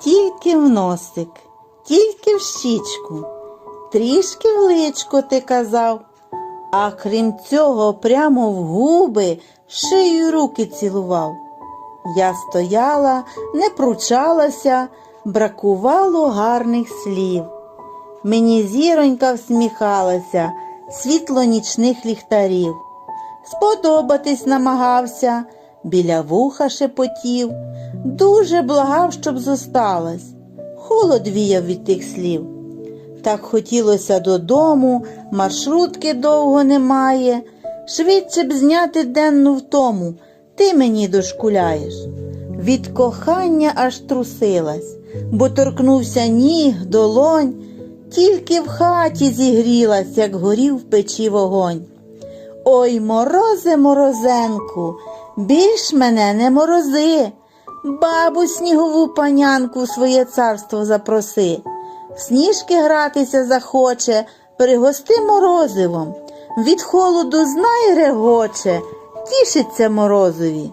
Тільки в носик, тільки в щічку, трішки в личко ти казав, а крім цього, прямо в губи шию й руки цілував. Я стояла, не пручалася, бракувало гарних слів. Мені зіронька всміхалася, світло нічних ліхтарів. Сподобатись намагався, біля вуха шепотів, дуже благав, щоб зосталась. Холод віяв від тих слів. Так хотілося додому, маршрутки довго немає. Швидше б зняти денну втому, ти мені дошкуляєш. Від кохання аж трусилась, бо торкнувся ніг, долонь, тільки в хаті зігрілась, як горів в печі вогонь. Ой, морозе, морозенку, більш мене не морози, бабу снігову панянку в своє царство запроси. В сніжки гратися захоче, пригости морозивом. Від холоду знай регоче, тішиться морозові.